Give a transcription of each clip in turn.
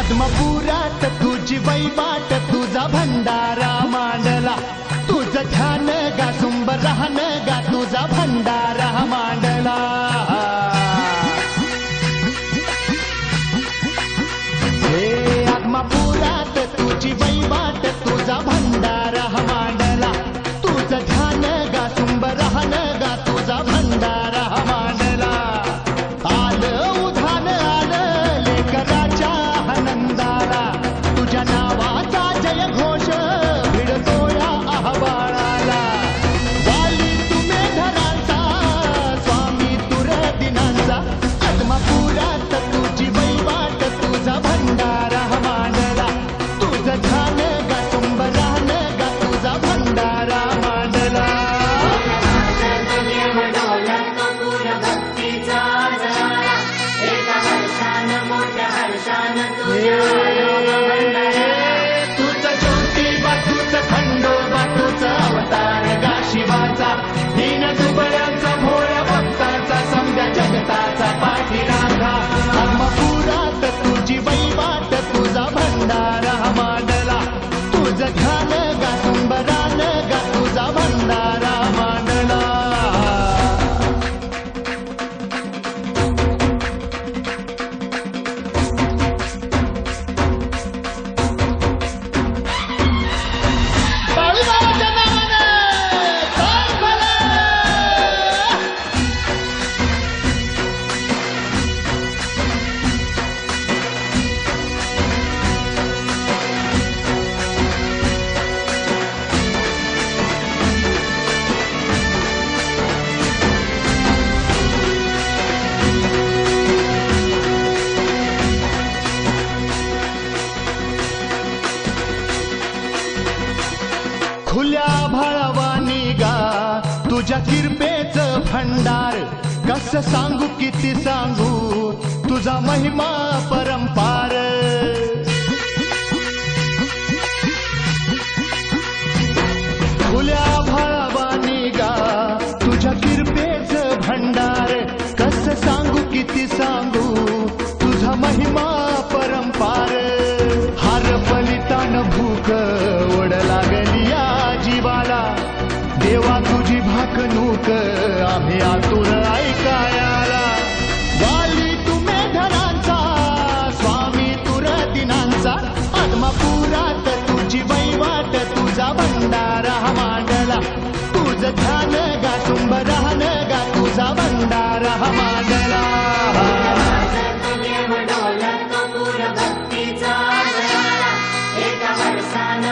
पद्मपुरात तुझी वैभा खुल्या भाळावा निगा तुझ्या किरपेच भंडार कस सांगू किती सांगू? तुझा महिमा परंपरा आम्ही आतुर ऐकायाला. वाली तुम्ही धनांचा स्वामी तुर दिनांचा आत्मापुरात तुझी वैवाट तुझा भंडारा मांडला. तुझ ध्यान गा तुंब राहण गा तुझा भंडारा मांडला.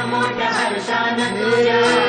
मोठ्या